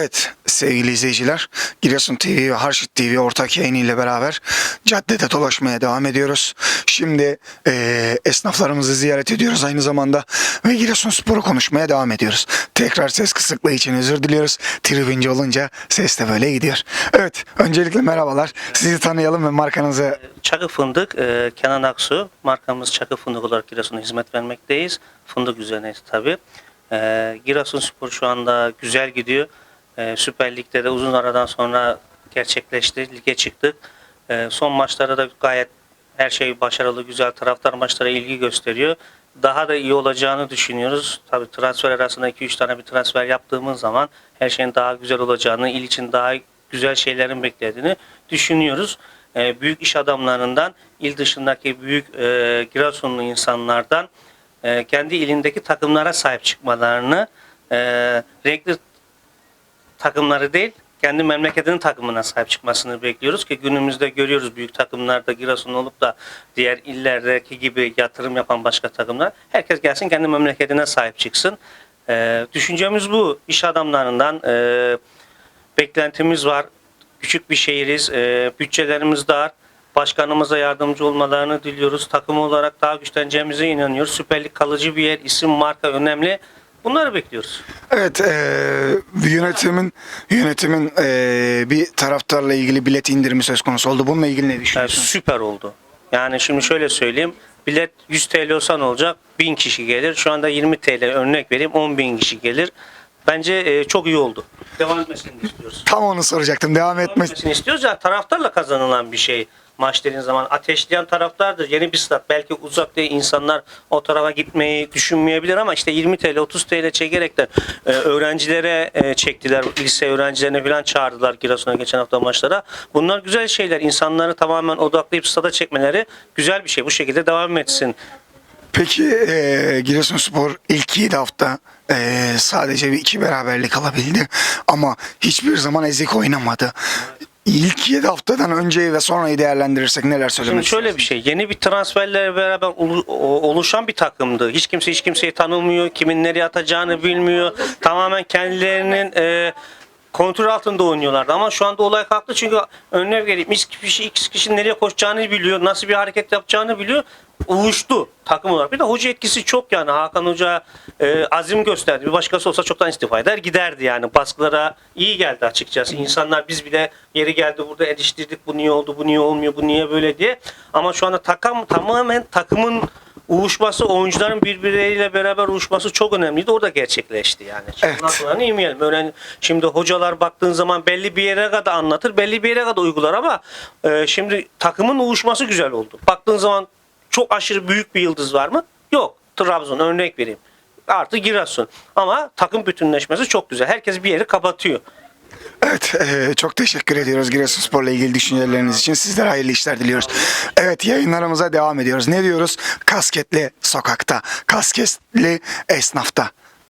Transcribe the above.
Evet sevgili izleyiciler Giresun TV ve Harşit TV ortak yayını ile beraber caddede dolaşmaya devam ediyoruz. Şimdi eee, esnaflarımızı ziyaret ediyoruz aynı zamanda ve Giresun Spor'u konuşmaya devam ediyoruz. Tekrar ses kısıklığı için özür diliyoruz. Tribünce olunca ses de böyle gidiyor. Evet öncelikle merhabalar. Sizi tanıyalım ve markanızı Çakı Fındık, e, Kenan Aksu. Markamız Çakı Fındık olarak Giresun'a hizmet vermekteyiz. Fındık üzerine tabii. E, Giresun Spor şu anda güzel gidiyor. E, Süper Lig'de de uzun aradan sonra gerçekleşti. Lige çıktık. E, son maçlarda da gayet her şey başarılı, güzel. Taraftar maçlara ilgi gösteriyor. Daha da iyi olacağını düşünüyoruz. Tabii transfer arasında 2-3 tane bir transfer yaptığımız zaman her şeyin daha güzel olacağını, il için daha güzel şeylerin beklediğini düşünüyoruz. Ee, büyük iş adamlarından, il dışındaki büyük e, Giresunlu insanlardan e, kendi ilindeki takımlara sahip çıkmalarını, e, renkli takımları değil, kendi memleketinin takımına sahip çıkmasını bekliyoruz ki günümüzde görüyoruz büyük takımlarda Giresun olup da diğer illerdeki gibi yatırım yapan başka takımlar. Herkes gelsin kendi memleketine sahip çıksın. Ee, düşüncemiz bu. İş adamlarından e, beklentimiz var. Küçük bir şehiriz. E, bütçelerimiz dar. Başkanımıza yardımcı olmalarını diliyoruz. Takım olarak daha güçleneceğimize inanıyoruz. Süper Lig kalıcı bir yer, isim, marka önemli. Bunları bekliyoruz. Evet, eee, yönetimin yönetimin eee, bir taraftarla ilgili bilet indirimi söz konusu oldu. Bununla ilgili ne Yani düşünüyorsunuz? süper oldu. Yani şimdi şöyle söyleyeyim. Bilet 100 TL olsa ne olacak? 1000 kişi gelir. Şu anda 20 TL örnek vereyim 10 bin kişi gelir. Bence e, çok iyi oldu. Devam etmesini istiyoruz. Tam onu soracaktım. Devam Devam etmesi. etmesini istiyoruz ya taraftarla kazanılan bir şey. Maç dediğin zaman ateşleyen taraftardır. Yeni bir stat. Belki uzak değil insanlar o tarafa gitmeyi düşünmeyebilir ama işte 20 TL 30 TL çekerekten e, öğrencilere e, çektiler. Lise öğrencilerine falan çağırdılar Giresun'a geçen hafta maçlara. Bunlar güzel şeyler. İnsanları tamamen odaklayıp stada çekmeleri güzel bir şey. Bu şekilde devam etsin. Peki eee Giresunspor ilk 7 hafta eee, sadece bir iki beraberlik alabildi ama hiçbir zaman ezik oynamadı. İlk 7 haftadan önceyi ve sonrayı değerlendirirsek neler söylemek Şimdi şöyle bir şey. Yeni bir transferlerle beraber oluşan bir takımdı. Hiç kimse hiç kimseyi tanımıyor. Kimin nereye atacağını bilmiyor. Tamamen kendilerinin e, kontrol altında oynuyorlardı. Ama şu anda olay kalktı çünkü önüne vereyim. X kişi, X kişi nereye koşacağını biliyor. Nasıl bir hareket yapacağını biliyor. Uyuştu takım olarak. Bir de hoca etkisi çok yani. Hakan Hoca e, azim gösterdi. Bir başkası olsa çoktan istifa eder giderdi yani. Baskılara iyi geldi açıkçası. İnsanlar biz bile yeri geldi burada eleştirdik. Bu niye oldu, bu niye olmuyor, bu niye böyle diye. Ama şu anda takım tamamen takımın uyuşması, oyuncuların birbirleriyle beraber uyuşması çok önemliydi. Orada gerçekleşti yani. Evet. Yemeyelim. Öğren, şimdi hocalar baktığın zaman belli bir yere kadar anlatır, belli bir yere kadar uygular ama e, şimdi takımın uyuşması güzel oldu. Baktığın zaman çok aşırı büyük bir yıldız var mı? Yok. Trabzon örnek vereyim. Artı Giresun. Ama takım bütünleşmesi çok güzel. Herkes bir yeri kapatıyor. Evet, eee, çok teşekkür ediyoruz Giresunspor'la ilgili düşünceleriniz için. Sizlere hayırlı işler diliyoruz. Evet, yayınlarımıza devam ediyoruz. Ne diyoruz? Kasketli sokakta, kasketli esnafta.